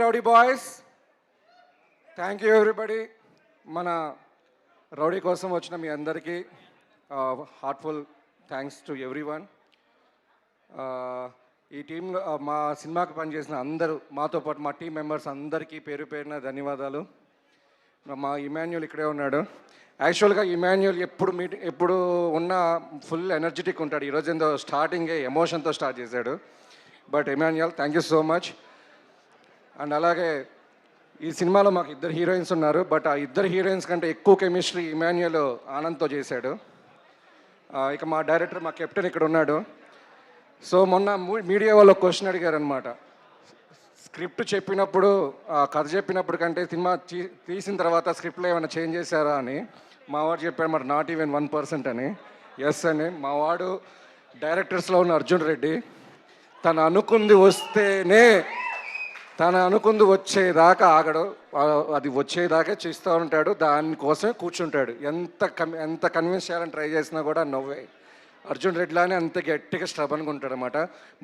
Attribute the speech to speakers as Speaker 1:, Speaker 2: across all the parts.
Speaker 1: Rowdy boys. Thank you everybody మన rowdy కోసం వచ్చిన మీ అందరికీ heartful thanks to everyone ఈ టీంలో మా సినిమాకి పనిచేసిన అందరూ మాతో పాటు మా టీం మెంబర్స్ అందరికీ పేరు పేరున ధన్యవాదాలు. మా ఇమాన్యుల్ ఇక్కడే ఉన్నాడు. యాక్చువల్గా ఇమాన్యుల్ ఎప్పుడు మీట్ ఎప్పుడు ఉన్న ఫుల్ ఎనర్జెటిక్ ఉంటాడు. ఈరోజు ఏందో స్టార్టింగే ఎమోషన్తో స్టార్ట్ చేశాడు. But Emmanuel thank you so much and అలాగే ఈ సినిమాలో మాకు ఇద్దరు హీరోయిన్స్ ఉన్నారు బట్ ఆ ఇద్దరు హీరోయిన్స్ కంటే ఎక్కువ కెమిస్ట్రీ ఇమాన్యుయల్ ఆనంద్తో చేశాడు. ఇక మా డైరెక్టర్ మా కెప్టెన్ ఇక్కడ ఉన్నాడు. సో మొన్న మూ- మీడియా వాళ్ళు క్వశ్చన్ అడిగారు అనమాట స్క్రిప్ట్ చెప్పినప్పుడు కథ చెప్పినప్పుడు కంటే సినిమా తీ- తీసిన తర్వాత స్క్రిప్ట్లో ఏమైనా చేంజ్ చేశారా అని మా వాడు చెప్పాడు మరి నాట్ ఈవెన్ వన్ పర్సెంట్ అని. ఎస్ అని. మా వాడు డైరెక్టర్స్లో ఉన్న అర్జున్ రెడ్డి తను అనుకుంది వస్తేనే తను అనుకుంది వచ్చేదాకా ఆగడు. అది వచ్చేదాకా చేస్తూ ఉంటాడు. దానికోసమే కూర్చుంటాడు. ఎంత కన్ ఎంత కన్విన్స్ చేయాలని ట్రై చేసినా కూడా నవ్వే. అర్జున్ రెడ్డిలానే అంత గట్టిగా స్ట్రబన్గా ఉంటాడు అనమాట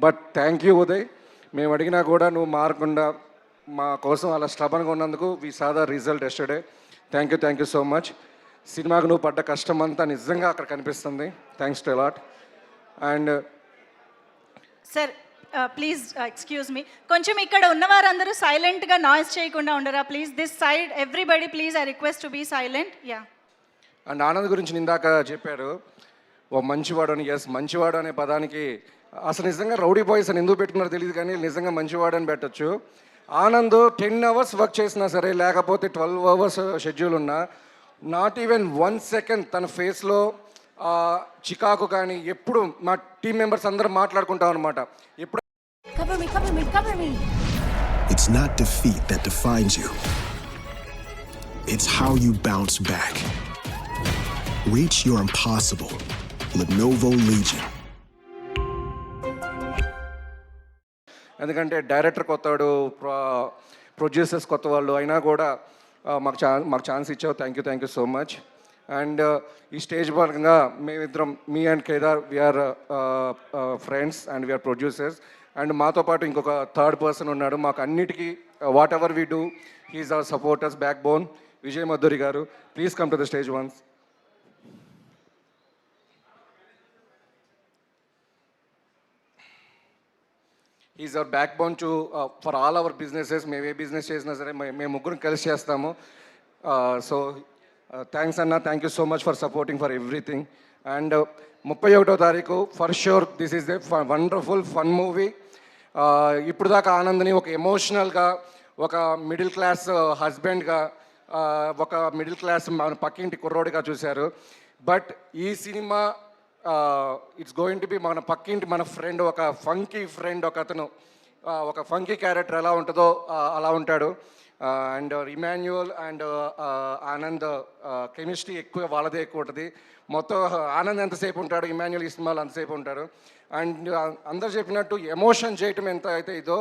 Speaker 1: బట్ థ్యాంక్ యూ ఉదయ్. మేము అడిగినా కూడా నువ్వు మారకుండా మా కోసం అలా స్ట్రబన్గా ఉన్నందుకు వి సాదా result yesterday thank you thank you so much సినిమాకు నువ్వు పడ్డ కష్టం అంతా నిజంగా అక్కడ కనిపిస్తుంది. Thanks to a lot and
Speaker 2: sir please excuse me కొంచెం ఇక్కడ ఉన్న వారందరూ సైలెంట్గా నాయిస్ చేయకుండా ఉండరా please this side everybody please I request to be silent ya
Speaker 1: and Anand గురించి ఇందాక చెప్పారు. ఓ మంచివాడు అని ఎస్ మంచివాడు అనే పదానికి అసలు నిజంగా రౌడీ బాయ్స్ అని ఎందుకు పెట్టుకున్నారో తెలియదు కానీ నిజంగా మంచివాడు అని పెట్టచ్చు. ఆనంద్ టెన్ అవర్స్ వర్క్ చేసినా సరే లేకపోతే ట్వెల్వ్ అవర్స్ షెడ్యూల్ ఉన్నా నాట్ ఈవెన్ వన్ సెకండ్ తన ఫేస్లో చికాకు కానీ ఎప్పుడు మా టీం మెంబర్స్ అందరం మాట్లాడుకుంటాం అనమాట ఎప్పుడు.
Speaker 3: It's not defeat that defines you, it's how you bounce back. Reach your impossible. Lenovo Legion.
Speaker 1: ఎందుకంటే డైరెక్టర్ కొత్తవాడు ప్రొడ్యూసర్స్ కొత్త వాళ్ళు అయినా కూడా మాకు ఛా మాకు ఛాన్స్ ఇచ్చావు thank you thank you so much and ఈ స్టేజ్ పరంగా మేమిద్దరం మీ and Kedar we are friends and we are producers and మాతో పాటు ఇంకొక థర్డ్ పర్సన్ ఉన్నాడు. మాకు అన్నిటికీ whatever we do he is our supporters backbone Vijay Madhuri garu please come to the stage once is our backbone to for all our businesses మేము ఏ business చేసినా సరే మేము ముగ్గురం కలిసి చేస్తాము. Uh, సో థ్యాంక్స్ అన్న thank you so much for supporting for everything and ముప్పై ఒకటో తారీఖు for sure this is the wonderful fun movie ఇప్పుడు దాకా ఆనంద్ని ఒక ఎమోషనల్గా ఒక మిడిల్ క్లాస్ హస్బెండ్గా ఒక మిడిల్ క్లాస్ మన పక్కింటి కుర్రోడిగా చూశారు. బట్ ఈ సినిమా ఇట్స్ గోయింగ్ టు బి మన పక్కింటి మన ఫ్రెండ్ ఒక ఫంకీ ఫ్రెండ్ uh, ఒక అతను ఒక ఫంకీ క్యారెక్టర్ ఎలా ఉంటుందో uh, అలా ఉంటాడు. And Emmanuel and Anand chemistry ఎక్కువ వాళ్ళదే ఎక్కువ ఉంటుంది మొత్తం ఆనంద్ ఎంతసేపు ఉంటాడు ఇమాన్యువల్ ఇస్మాల్ అంతసేపు ఉంటాడు. అండ్ అందరు చెప్పినట్టు ఎమోషన్ చేయటం ఎంత అయితే ఇదో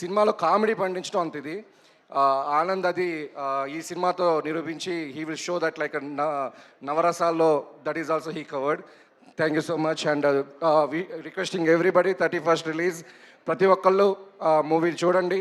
Speaker 1: సినిమాలో కామెడీ పండించడం అంత ఇది. ఆనంద్ అది ఈ సినిమాతో నిరూపించి he will show that like నవరసాల్లో that is also he covered thank you so much and requesting everybody thirty first release ప్రతి ఒక్కళ్ళు మూవీ చూడండి.